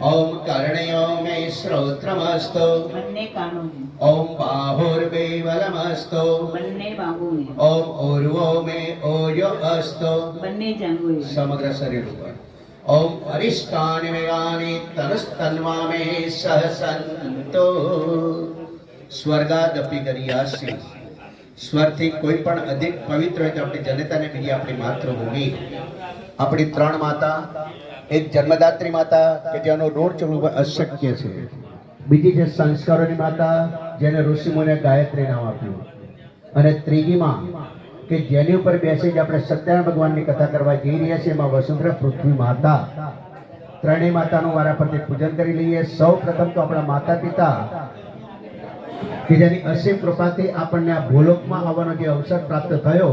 રાત્રો બંને આંખોએ ઓમ કર્ણયો મે શ્રોત્રમસ્તો બંને કાનોએ ઓમ બાહુર્મે વલમસ્તો બંને બાહુએ ઓમ ઉર્વો મે ઓર્યો અસ્તો બંને જાંઘોએ સમગ્ર શરીર ઉપર ઓમ અરિષ્ટાનિ મેગાની તનુસ્તન્વા મે સહસંતો સ્વર્ગાદપી કર્યાસી સ્વરથી કોઈ પણ અધિક પવિત્ર હોય તો આપણી જનતાને બીજી આપણી માતૃભૂમિ. આપણી ત્રણ માતા એક જન્મદાત્રી માતા કે જેનો રોડ ચડવું અશક્ય છે. બીજી છે સંસ્કારોની માતા જેને ઋષિમુને ગાયત્રી નામ આપ્યું. અને ત્રીજીમાં કે જેની ઉપર બેસી આપણે સત્યનારાયણ ભગવાનની કથા કરવા જઈ રહ્યા છીએ, એમાં વસુંધરા પૃથ્વી માતા. ત્રણેય માતાનું વારા પરથી પૂજન કરી લઈએ. સૌ પ્રથમ તો આપણા માતા પિતા કે જેની અસીમ કૃપાથી આપણને આ ભૂલોકમાં આવવાનો જે અવસર પ્રાપ્ત થયો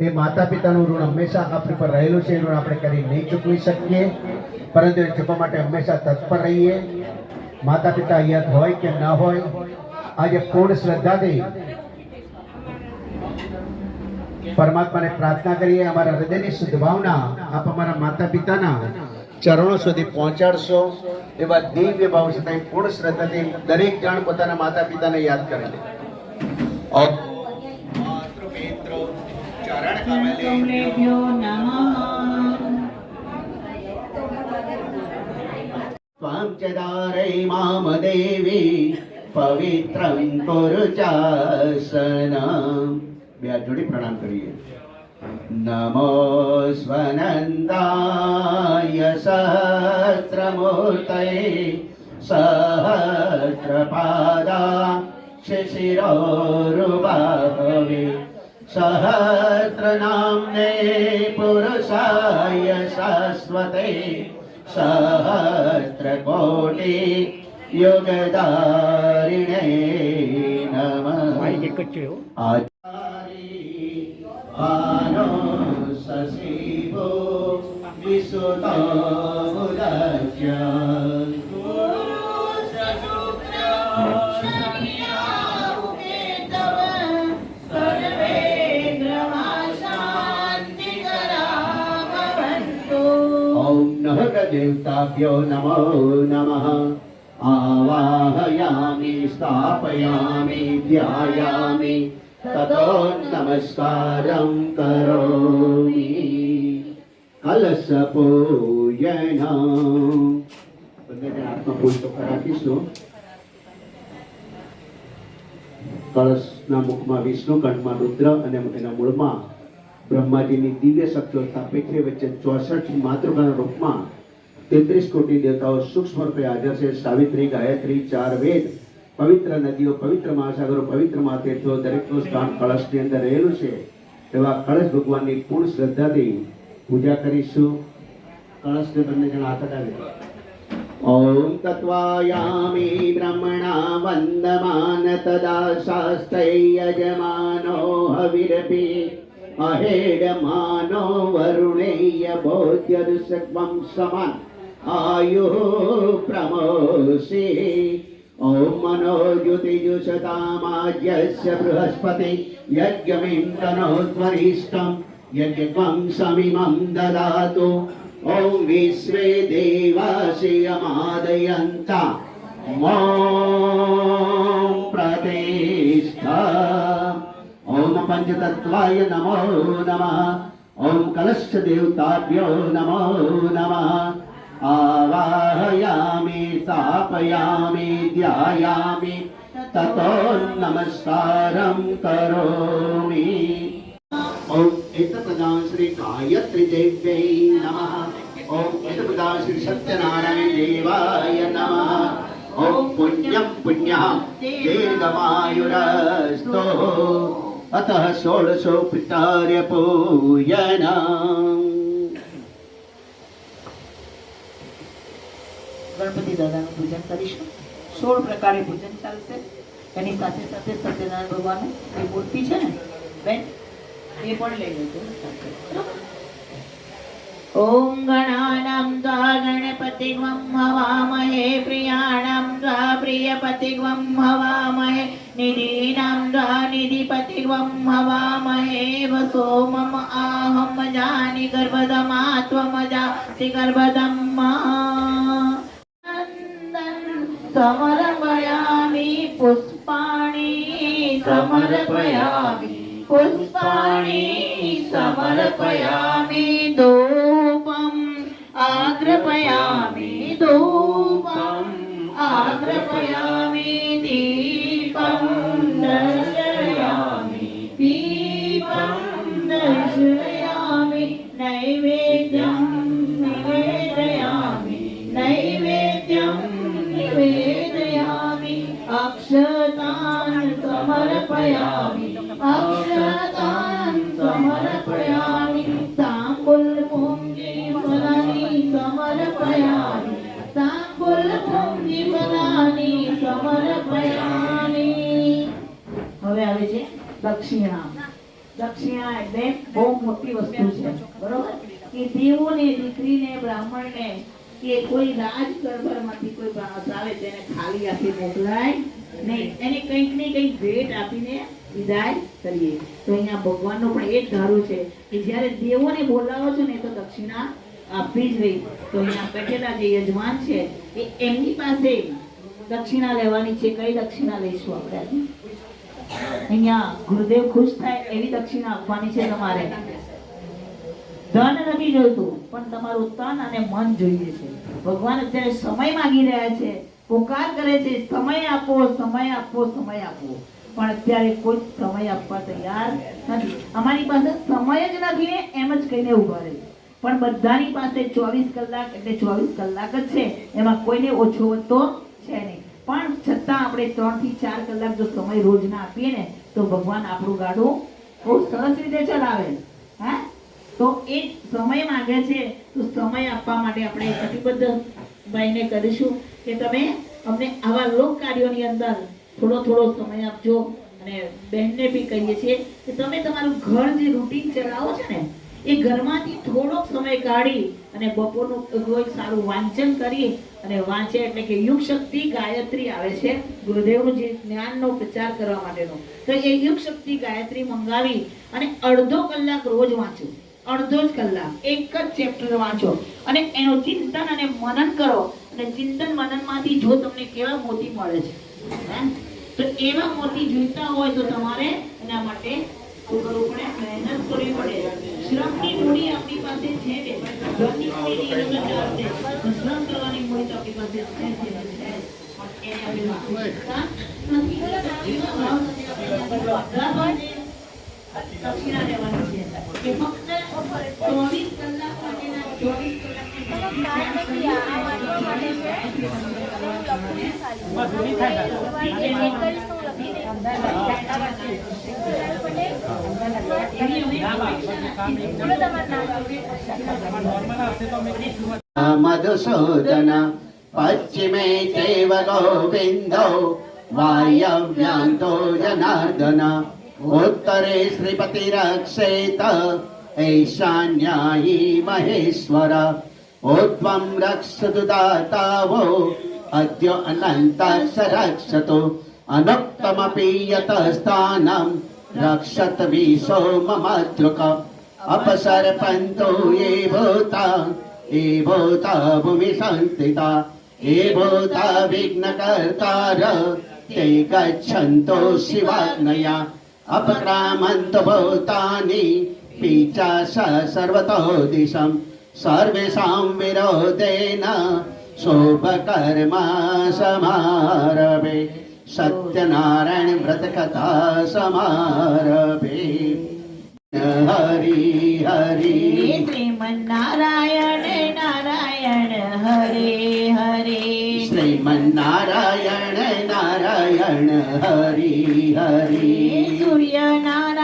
એ માતા પિતાનું ઋણ હંમેશા આપણી પર રહેલું છે, એ ઋણ આપણે કરી નહીં ચૂકવી શકીએ. પરંતુ એ ચૂકવા માટે હંમેશા તત્પર રહીએ. માતા પિતા યાદ હોય કે ના હોય, આજે પૂર્ણ શ્રદ્ધાથી પરમાત્માને પ્રાર્થના કરીએ, અમારા હૃદયની શુદ્ધ ભાવના આપ અમારા માતા પિતાના ચરણો સુધી પહોંચાડશો. એવા દિવ્ય ભાવ છતાં પૂર્ણ શ્રદ્ધાથી દરેક જણ પોતાના માતા પિતાને યાદ કરે લે. કમલેભ્યો નમઃ મામ દેવી પવિત્રમ કુરુચાસન બે જોડી પ્રણામ કરીએ નમો સ્વનંદાય સહસ્રમૂર્તય સહસ્રપાદા શિશિરોરુબાહવે સહસ્રનામ્ને પુરુષાય શાશ્વતે સહસ્રકોટિ યુગદારિણે નમઃ આચારી આનો સશિવો देवताभ्यो नमो नमः आवाहयामि स्थापयामि ध्यायामि ततो नमस्कारं करोमि કલશપૂજન બંને હાથમાં ફૂલ ચોખ્ખા રાખીશું કળશના મુખમાં વિષ્ણુ કંઠમાં રુદ્ર અને એના મૂળમાં બ્રહ્માજીની દિવ્ય શક્તિઓ સ્થાપિત છે વચ્ચે ચોસઠ માતૃકાના રૂપમાં તેત્રીસ કોટી દેવતાઓ સૂક્ષ્મ રૂપે હાજર છે સાવિત્રી ગાયત્રી ચાર વેદ પવિત્ર નદીઓ પવિત્ર મહાસાગરો પવિત્ર મહાતીર્થો દરેકનું સ્થાન કળશની અંદર રહેલું છે એવા કળશ ભગવાનની પૂર્ણ શ્રદ્ધાથી પૂજા કરીશું કળશને બંને જણા હાથ હટાવી ॐ तत्त्वायामि ब्रह्मणा वन्दमान तदा शास्त्रयजमानो हविरपि अहेडमानो वरुणेय बोध्यदुषक्वं समान आयुः प्रमोषि ॐ मनोद्युतिजुषतामाज्यस्य बृहस्पति यज्ञमिन्दनोत्वरिष्टं यज्ञं समिमं ददातु ॐ विश्वे देवाशयमादयन्ता ॐ प्रतिष्ठा ॐ पञ्चतत्त्वाय नमो नमः ॐ कलशदेवताभ्यो नमो नमः आवाहयामि स्थापयामि ध्यायामि ततो नमस्कारं करोमि। ॐ एतप्रदान श्री गायत्री देव्यै नमः। ॐ एतप्रदान श्री सत्यनारायण देवाय नमः। ॐ पुण्यं पुण्यः दीर्घमायुरस्तु। अतः षोडशोपचार्य पूजनम् ગણપતિ દાદાનું પૂજન કરીશું સોળ પ્રકારે પૂજન ચાલશે એની સાથે સાથે સત્યનારાયણ ભગવાનનું એ મૂર્તિ છે ને બેન એ પણ લઈ લેજો સાથે. બરાબર? ॐ गणानां त्वा गणपतिग्वं हवामहे प्रियाणां त्वा प्रियपतिग्वं हवामहे निधीनां त्वा निधिपतिग्वं हवामहे वसो मम आहं जानि गर्भदमा त्वमजा નાસ્તિ సమర్పయామి పుష్పాణి సమర్పయామి పుష్పాణి సమర్పయామి ధూపం ఆగ్రపయామి. દક્ષિણા. દક્ષિણા એટલે બહુ મોટી વસ્તુ છે. બરોબર? કે દેવોને, દીકરીને, બ્રાહ્મણને કે કોઈ રાજ દરબારમાંથી કોઈ માણસ આવે તેને ખાલી આપી મોકલાય નહીં. એને કંઈક ને કંઈક ભેટ આપીને વિદાય કરીએ. તો અહીંયા ભગવાનનો પણ એ ધારું છે કે જ્યારે દેવોને બોલાવો છો ને તો દક્ષિણા આપવી જ રહી તો અહીંયા બેઠેલા જે યજમાન છે એ એમની પાસે દક્ષિણા લેવાની છે. કઈ દક્ષિણા લઈશું આપણે? અહીંયા ગુરુદેવ ખુશ થાય એવી દક્ષિણા આપવાની છે તમારે. ધન નથી જોઈતું, પણ તમારું તન અને મન જોઈએ છે. ભગવાન અત્યારે સમય માંગી રહ્યા છે. પોકાર કરે છે, સમય આપો સમય આપો સમય આપો. પણ અત્યારે કોઈ સમય આપવા તૈયાર નથી. અમારી પાસે સમય જ નથી ને એમ જ કહીને ઊભા રહે. પણ બધાની પાસે ચોવીસ કલાક એટલે ચોવીસ કલાક જ છે. એમાં કોઈને ઓછો વધતો છે નહીં. પણ છતાં આપણે ત્રણથી ચાર કલાક જો સમય રોજના આપીએ ને, તો ભગવાન આપણું ગાડું બહુ સરસ રીતે ચલાવે. હા? તો એ સમય માંગે છે, તો સમય આપવા માટે આપણે કટિબદ્ધ ભાઈને કરીશું કે તમે અમને આવા લોક કાર્યોની અંદર થોડો થોડો સમય આપજો અને બહેનને બી કહીએ છીએ કે તમે તમારું ઘર જે રૂટીન ચલાવો છો ને એ ઘરમાંથી થોડોક સમય કાઢી અને બપોરનું કોઈ સારું વાંચન કરી અને વાંચે એટલે કે યુગ શક્તિ ગાયત્રી આવે છે, ગુરુદેવનું જે જ્ઞાનનો પ્રચાર કરવા માટેનો. તો એ યુગ શક્તિ ગાયત્રી મંગાવી અને અડધો કલાક રોજ વાંચો. અડધો જ કલાક. એક જ ચેપ્ટર વાંચો. અને એનું ચિંતન અને મનન કરો. અને ચિંતન મનનમાંથી જો તમને કેવા મોતી મળે છે? તો એવા મોતી જોઈતા હોય તો તમારે એના માટે શું મહેનત કરવી પડે. શ્રમની મૂડી આપણી પાસે છે જ. ધનની મૂડી વગર શ્રમ કરવાની મૂડી તો આપણી પાસે છે છે છે. એને છે మధుసూదన పశ్చిమే చైవ గోవిందో వాయవ్యాంతో జనార్దన उत्तरे श्रीपतिरक्षेत ऐशान्यायी महेश्वर ऊर्ध्वं रक्षतु दातावो अद्य अनन्तस्य रक्षतु अनुक्तमपि यतस्थानं रक्षत विशो मम दृक अपसर्पन्तो ये भूता ये भूता भूमि संस्थिता ये भूता विघ्नकर्तार ते गच्छन्तो शिवाग्नया अपक्रामन्त भूतानि पीचाश सर्वतो दिशम् सर्वेषां विरोधेन શુભ કર્મા સમારભે સત્યનારાયણ વ્રત કથા સમારભે હરિ હરિ શ્રીમન્નારાયણ નારાયણ હરે હરે શ્રીમન્નારાયણ નારાયણ હરિ હરિ સૂર્ય નારાયણ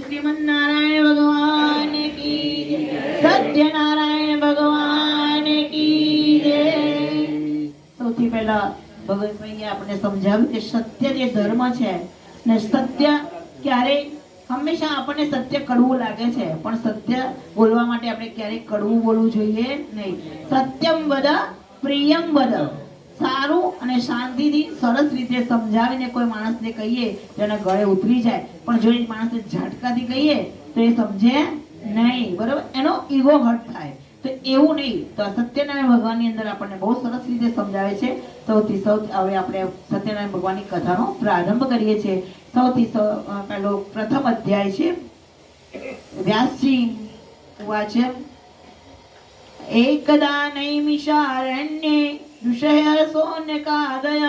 શ્રીમન્નારાયણ નારાયણ આપણે સમજાવ્યું કે સત્ય જે ધર્મ છે ને સત્ય ક્યારેય હંમેશા આપણને સત્ય કડવું લાગે છે. પણ સત્ય બોલવા માટે આપણે ક્યારેય કડવું બોલવું જોઈએ નહીં. સત્યમ વદ, પ્રિયમ વદ. સારું અને શાંતિથી સરસ રીતે સમજાવીને કોઈ માણસને કહીએ તો એના ગળે ઉતરી જાય. પણ જો એ માણસને ઝાટકાથી કહીએ તો એ સમજે નહીં. બરોબર? એનો ઈગો ઘટ થાય. તો એવું નહીં. તો સત્યનારાયણ ભગવાનની અંદર આપણને બહુ સરસ રીતે સમજાવે છે. સૌથી સૌથી હવે આપણે સત્યનારાયણ ભગવાનની કથાનો પ્રારંભ કરીએ છીએ. સૌથી સૌ- પેલો પ્રથમ અધ્યાય છે. વ્યાસજી વાચે એકદા નૈમિષારણ્યે ऋषयः सोऽन्यकादय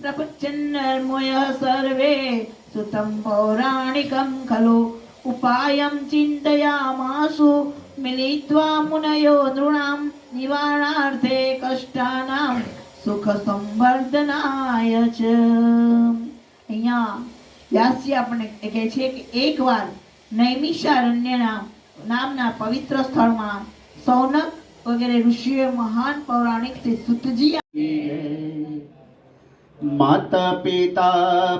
प्रपृच्छन्नर्मयः सर्वे सुतं पौराणिकं खलु उपायं चिन्तयामासु मिलित्वा मुनयो नृणां निवारणार्थे कष्टानां સુખસંવર્ધનાય ચ અહીંયા વ્યાસજી આપણને કહે છે કે એકવાર નૈમિષારણ્યના નામના પવિત્ર સ્થળમાં સૌનક વગેરે ઋષિઓએ મહાન પૌરાણિક શ્રી સુતજી माता पिता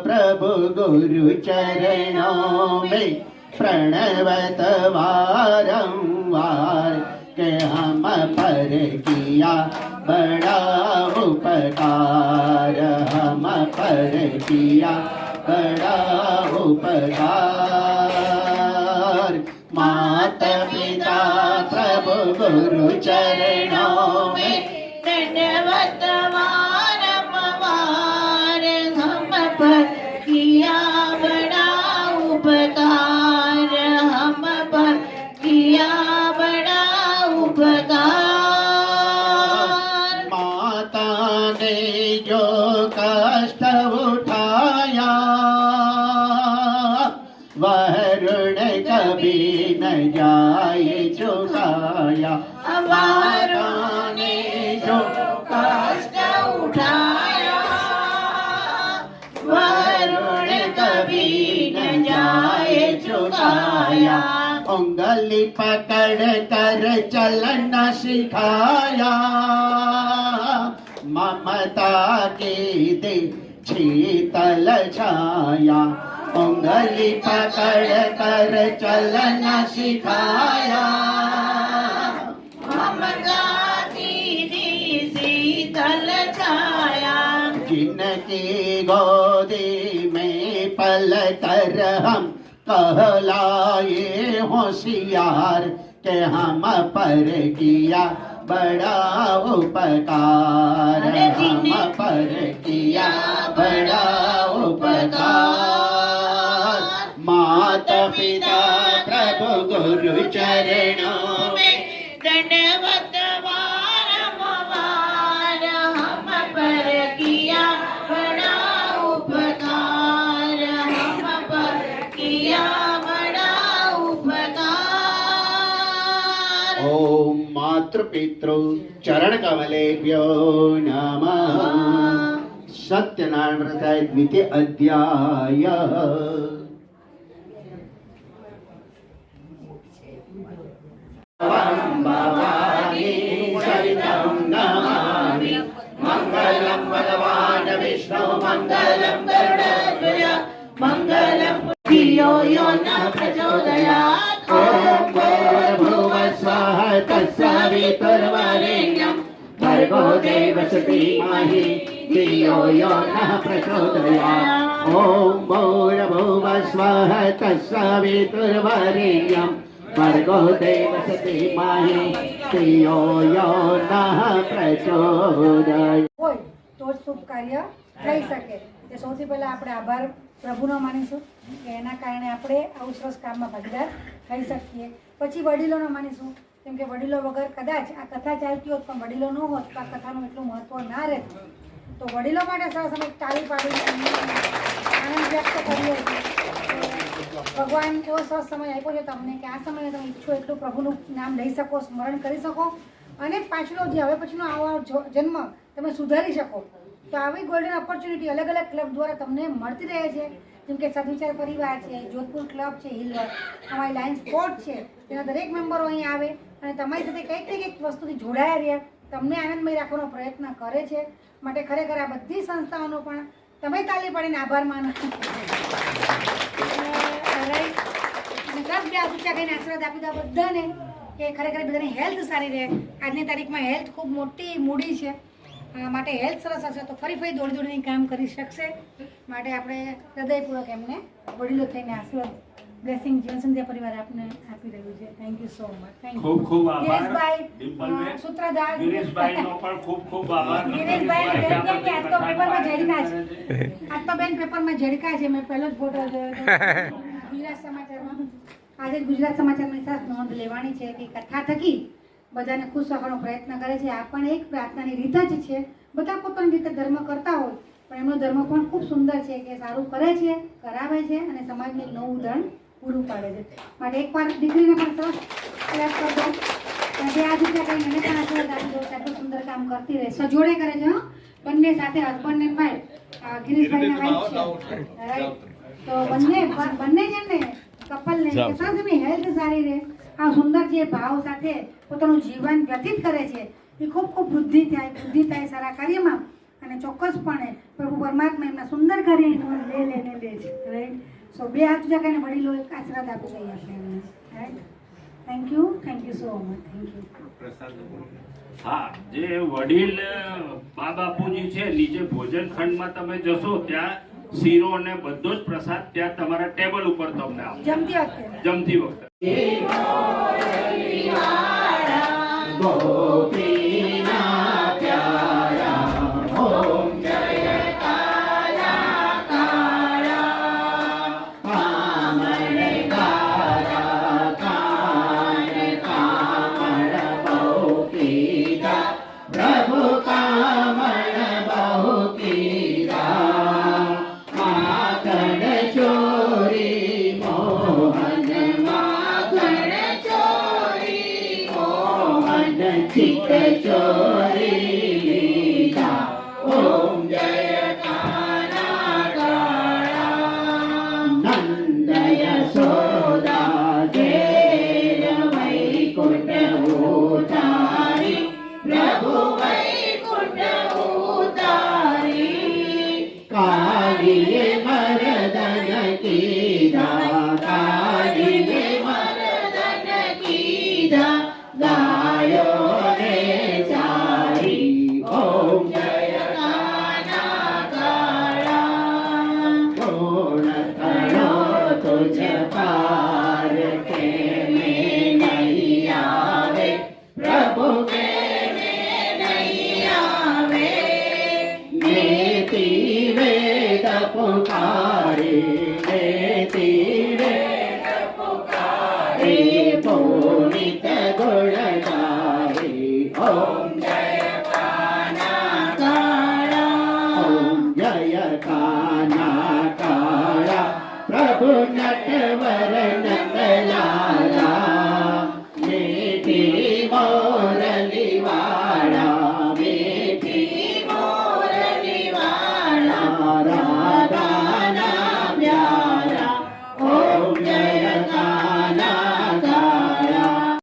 प्रभु गुरु चरणों में प्रणवत वारंवार के हम पर किया बड़ा उपकार हम पर किया बड़ा उपकार माता पिता प्रभु गुरु चरणों કરુણ કભી ન જાય ચુકાયા અમારોને જો કષ્ટ ઉઠાયા વરુણ કભી ન જાય ચુકાયા ઉંગલી પકડ કર ચલન શિખાયા મમતા કે દે શીતલ છાયા उंगली पकड़ कर चलना सिखाया। ममता की शीतल छाया। जिनकी गोदी में पल कर हम कहलाए होशियार के हम पर किया बड़ा उपकार। हम पर किया बड़ा उपकार। पिता प्रभु गुरु चरणों में दंडवत वारंवार हम पर किया बड़ा उपकार हम पर किया बड़ा उपकार ॐ मातृपितृ चरणकमलेभ्यो नमः। सत्यनारायण व्रताय द्वितीय अध्यायः। भर्गो देवस्य धीमहि धियो यो नः प्रचोदयात् ॐ भूर्भुव स्वः तत्सवितुर्वरेण्यं भर्गो देवस्य धीमहि धियो यो नः प्रचोदयात् હોય તો જ શુભ કાર્ય થઈ શકે તે સૌથી પહેલાં આપણે આભાર પ્રભુનો માનીશું કે એના કારણે આપણે આવું સરસ કામમાં ભાગીદાર થઈ શકીએ પછી વડીલોનો માનીશું કેમ કે વડીલો વગર કદાચ આ કથા ચાલતી હોત, પણ વડીલો ન હોત, તો આ કથાનું એટલું મહત્ત્વ ના રહેતું. તો વડીલો માટે સરસ અમે ચાલી પાડીને આનંદ વ્યક્ત છીએ ભગવાન એવો સરસ સમય આપ્યો છે તમને કે આ સમયે તમે ઈચ્છો એટલું પ્રભુનું નામ લઈ શકો, સ્મરણ કરી શકો અને પાછલો જે હવે પછીનો આવો જન્મ તમે સુધારી શકો. તો આવી ગોલ્ડન ઓપોર્ચ્યુનિટી અલગ અલગ ક્લબ દ્વારા તમને મળતી રહે છે. જેમ કે સદવિચાર પરિવાર છે, જોધપુર ક્લબ છે હિલવર અમારી લાયન્સ સ્પોર્ટ છે તેના દરેક મેમ્બરો અહીં આવે. અને તમારી સાથે કંઈક ને કંઈક વસ્તુથી જોડાયા રહ્યા. તમને આનંદમય રાખવાનો પ્રયત્ન કરે છે. માટે ખરેખર આ બધી સંસ્થાઓનો પણ તમે તાલી પાડીને આભાર માનો. અને ખાસ બે આસુચા કહીને આશીર્વાદ આપી દો બધાને કે ખરેખર બધાની હેલ્થ સારી રહે. આજની તારીખમાં હેલ્થ ખૂબ મોટી મૂડી છે. માટે હેલ્થ સરસ હશે તો ફરી ફરી દોડી દોડીને કામ કરી શકશે. માટે આપણે હૃદયપૂર્વક એમને વડીલો થઈને આશીર્વાદ બ્લેસિંગ જીવન સંધ્યા પરિવાર આપને આપી રહ્યું છે. Thank you so much thank ખૂબ ખૂબ આભાર. અ, સૂત્રધાર ગિરીશભાઈનો પણ ખૂબ ખૂબ આભાર. દિનેશભાઈ બેન કે આજ તો પેપરમાં ઝડકા છે. આ તો બેન પેપરમાં ઝડકા છે. મેં પહેલો જ ફોટો જોયો. ગુજરાત સમાચારમાં. આજે ગુજરાત સમાચારમાં ખાસ નોંધ લેવાની છે કે કથા થકી બધાને ખુશ રાખવાનો પ્રયત્ન કરે છે. આ પણ એક પ્રાર્થનાની રીત જ છે. બધા પોતાની રીતે ધર્મ કરતા હોય પણ એમનો ધર્મ પણ ખૂબ સુંદર છે કે સારું કરે છે કરાવે છે અને સમાજને એક નવું ઉદાહરણ પૂરું પાડે છે. માટે એકવાર દીકરીને પણ સરસ પ્રયાસ કરજો. અને જે આ દીકરા કઈ મને પણ આશીર્વાદ આપી દો આટલું સુંદર કામ કરતી રહે. જોડે કરે છે બંને સાથે હસબન્ડ ને ભાઈ ગિરીશભાઈ વાઈફ છે? તો બંને બંને જણને કપલ ને કે સરસ હેલ્થ સારી રહે. આ સુંદર જે ભાવ સાથે પોતાનું જીવન વ્યતીત કરે છે એ ખૂબ ખૂબ વૃદ્ધિ થાય વૃદ્ધિ થાય સારા કાર્યમાં. અને ચોક્કસપણે પ્રભુ પરમાત્મા એમના સુંદર કાર્ય લે લે ને લે છે. રાઈટ સો બે હાથ ઉજા કરીને વડીલો એક આશીર્વાદ આપી દઈએ આપણે એમને. Right thank you thank you so much thank you હા જે વડીલ મા બાપુજી છે નીચે ભોજન ખંડમાં તમે જશો ત્યાં શીરો અને બધો જ પ્રસાદ ત્યાં તમારા ટેબલ ઉપર તમને આપશે જમતી વખતે. જમતી વખતે. be